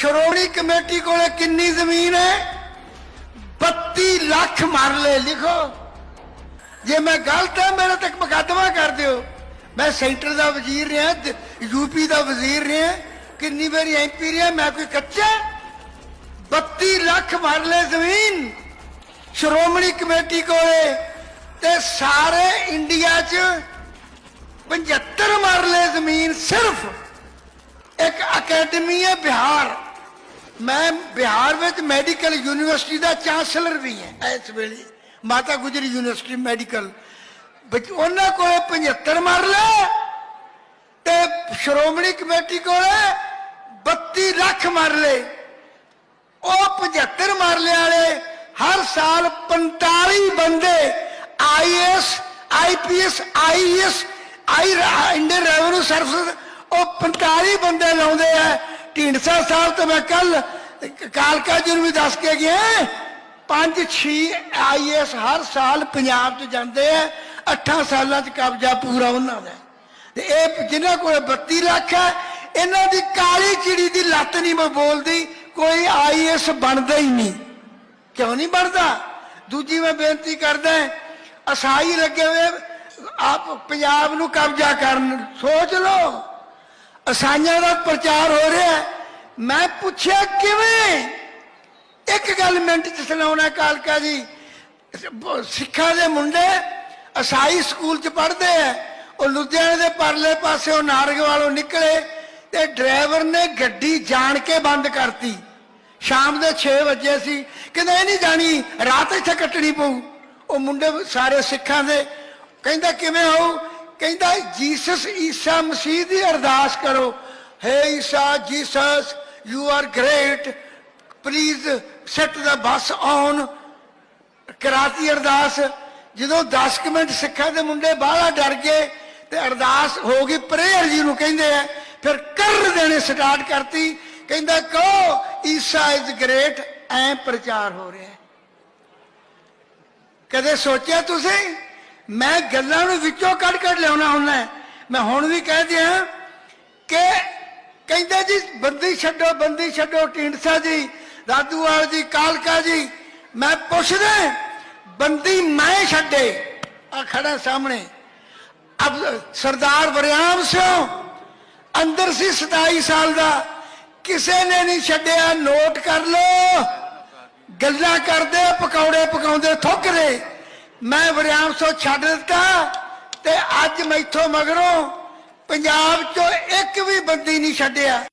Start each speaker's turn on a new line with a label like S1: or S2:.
S1: Shiromani committee ਕੋਲੇ ਕਿੰਨੀ ਜ਼ਮੀਨ ਹੈ? 32 ਲੱਖ ਮਰਲੇ ਲਿਖੋ। ਜੇ ਮੈਂ ਗਲਤ ਹਾਂ, ਮੇਰੇ ਤੱਕ ਮੁਕੱਦਮਾ ਕਰ ਦਿਓ। ਮੈਂ ਸੈਂਟਰ ਦਾ ਵਜ਼ੀਰ ਰਿਹਾ ਯੂਪੀ ਦਾ ਵਜ਼ੀਰ ਰਿਹਾ, ਕਿੰਨੀ ਵਾਰੀ ਐਮਪੀ ਰਿਹਾ, ਮੈਂ ਕੋਈ ਕੱਚਾ? 32 ਲੱਖ ਮਰਲੇ ਜ਼ਮੀਨ ਸ਼੍ਰੋਮਣੀ ਕਮੇਟੀ ਕੋਲੇ ਤੇ ਸਾਰੇ ਇੰਡੀਆ 'ਚ 75 ਮਰਲੇ ਜ਼ਮੀਨ ਸਿਰਫ ਇੱਕ ਅਕੈਡਮੀ ਹੈ ਬਿਹਾਰ। ਮੈਂ ਬਿਹਾਰ ਵਿੱਚ ਮੈਡੀਕਲ ਯੂਨੀਵਰਸਿਟੀ ਦਾ ਚਾਂਸਲਰ ਵੀ ਹਾਂ। ਇਸ ਵੇਲੇ ਮਾਤਾ ਗੁਜਰੀ ਯੂਨੀਵਰਸਿਟੀ ਮੈਡੀਕਲ। ਵਿੱਚ ਉਹਨਾਂ ਕੋਲੇ 75 ਮਰਲੇ ਤੇ ਸ਼੍ਰੋਮਣੀ ਕਮੇਟੀ ਕੋਲੇ 32 ਲੱਖ ਮਰਲੇ। ਉਹ 75 ਮਰਲੇ ਵਾਲੇ ਹਰ ਸਾਲ 45 ਬੰਦੇ IAS IPS IAS I Indian revenue service ਉਹ 45 ਬੰਦੇ ਲਾਉਂਦੇ ਆ। ਢੀਂਡਸਾ ਸਾਹਿਬ ਤੋਂ ਮੈਂ ਕੱਲ ਕਾਲਕਾ ਜੀ ਨੂੰ ਵੀ ਦੱਸ ਕੇ ਗਿਆ ਪੰਜ 6 ਆਈਐਸ ਹਰ ਸਾਲ ਪੰਜਾਬ 'ਚ ਜਾਂਦੇ ਆ। 8 ਸਾਲਾਂ 'ਚ ਕਬਜ਼ਾ ਪੂਰਾ ਉਹਨਾਂ ਦਾ। ਤੇ ਇਹ ਜਿਨ੍ਹਾਂ ਕੋਲ 32 ਲੱਖ ਹੈ, ਇਹਨਾਂ ਦੀ ਕਾਲੀ ਚਿੜੀ ਦੀ ਲੱਤ ਨਹੀਂ ਮੈਂ ਬੋਲਦੀ। ਕੋਈ ਆਈਐਸ ਬਣਦਾ ਹੀ ਨਹੀਂ। ਕਿਉਂ ਨਹੀਂ ਬਣਦਾ? ਦੂਜੀ ਮੈਂ ਬੇਨਤੀ ਕਰਦਾ ਅਸਾਈ ਲੱਗੇ ਹੋਏ, ਆਪ ਪੰਜਾਬ ਨੂੰ ਕਬਜ਼ਾ ਕਰਨ, ਸੋਚ ਲਓ। ਅਸਾਈਆਂ ਦਾ ਪ੍ਰਚਾਰ ਹੋ ਰਿਹਾ ਹੈ। ਮੈਂ ਪੁੱਛਿਆ, ਕਿਵੇਂ? ਇੱਕ ਗੱਲ ਮਿੰਟ ਚ ਸੁਣਾਉਣਾ ਕਾਲਕਾ ਜੀ। ਸਿੱਖਾਂ ਦੇ ਮੁੰਡੇ ਅਸਾਈ ਸਕੂਲ ਚ ਪੜ੍ਹਦੇ ਆ ਉਹ ਲੁਧਿਆਣੇ ਦੇ ਪਰਲੇ ਪਾਸੇ ਉਹ ਨਾਰਗ ਵਾਲੋਂ ਨਿਕਲੇ ਤੇ ਡਰਾਈਵਰ ਨੇ ਗੱਡੀ ਜਾਣ ਕੇ ਬੰਦ ਕਰਤੀ। ਸ਼ਾਮ ਦੇ 6 ਵਜੇ ਸੀ। ਕਹਿੰਦਾ, ਇਹ ਨਹੀਂ ਜਾਣੀ, ਰਾਤ ਇੱਥੇ ਕੱਟਣੀ ਪਊ। ਉਹ ਮੁੰਡੇ ਸਾਰੇ ਸਿੱਖਾਂ ਦੇ ਕਹਿੰਦਾ, ਕਿਵੇਂ ਹੋਊ? ਕਹਿੰਦਾ ਜੀਸਸ ਈਸਾ ਮਸੀਹ ਦੀ ਅਰਦਾਸ ਕਰੋ। ਹੈ ਈਸਾ, Jesus you are great please set the bus on ਕਰਾਤੀ ਅਰਦਾਸ। ਜਦੋਂ 10 ਮਿੰਟ ਸਿੱਖਾਂ ਦੇ ਮੁੰਡੇ ਬਾਹਲਾ ਡਰ ਗਏ ਤੇ ਅਰਦਾਸ ਹੋ ਗਈ ਪ੍ਰੇਅਰ ਜੀ ਨੂੰ ਕਹਿੰਦੇ ਆ। ਫਿਰ ਕਰ ਦੇਣੇ ਸਟਾਰਟ ਕਰਤੀ। ਕਹਿੰਦਾ, ਕਹੋ, ਈਸਾ ਇਜ਼ ਗ੍ਰੇਟ ਐ ਪ੍ਰਚਾਰ ਹੋ ਰਿਹਾ ਕਦੇ ਸੋਚਿਆ ਤੁਸੀਂ? ਮੈਂ ਗੱਲਾਂ ਨੂੰ ਵਿੱਚੋਂ ਕੱਢ ਕੱਢ ਲਿਆਉਣਾ ਹੁੰਦਾ ਮੈਂ ਹੁਣ ਵੀ ਕਹਿ ਦਿਆਂ ਕਿ ਕਹਿੰਦੇ ਜੀ, ਬੰਦੀ ਛੱਡੋ ਬੰਦੀ ਛੱਡੋ, ਢੀਂਡਸਾ ਜੀ ਦਾਦੂਵਾਲ ਜੀ, ਕਾਲਕਾ ਜੀ। ਮੈਂ ਪੁੱਛਦਾ, ਬੰਦੀ ਮੈਂ ਛੱਡੇ। ਆ ਖੜਾ ਸਾਹਮਣੇ। ਅਬ ਸਰਦਾਰ ਵਰਿਆਮ ਸਿੰਘ ਅੰਦਰ ਸੀ 27 ਸਾਲ ਦਾ। ਕਿਸੇ ਨੇ ਨਹੀਂ ਛੱਡਿਆ, ਨੋਟ ਕਰ ਲੋ ਗੱਲਾਂ ਕਰਦੇ, ਪਕੌੜੇ ਪਕਾਉਂਦੇ ਥੁੱਕਦੇ ਮੈਂ ਵਰਿਆਮ ਸੋ ਛੱਡ ਦਿੱਤਾ ਤੇ ਅੱਜ ਮੈਥੋਂ ਮਗਰੋਂ ਪੰਜਾਬ ਚੋਂ ਇੱਕ ਵੀ ਬੰਦੀ ਨਹੀਂ ਛੱਡਿਆ।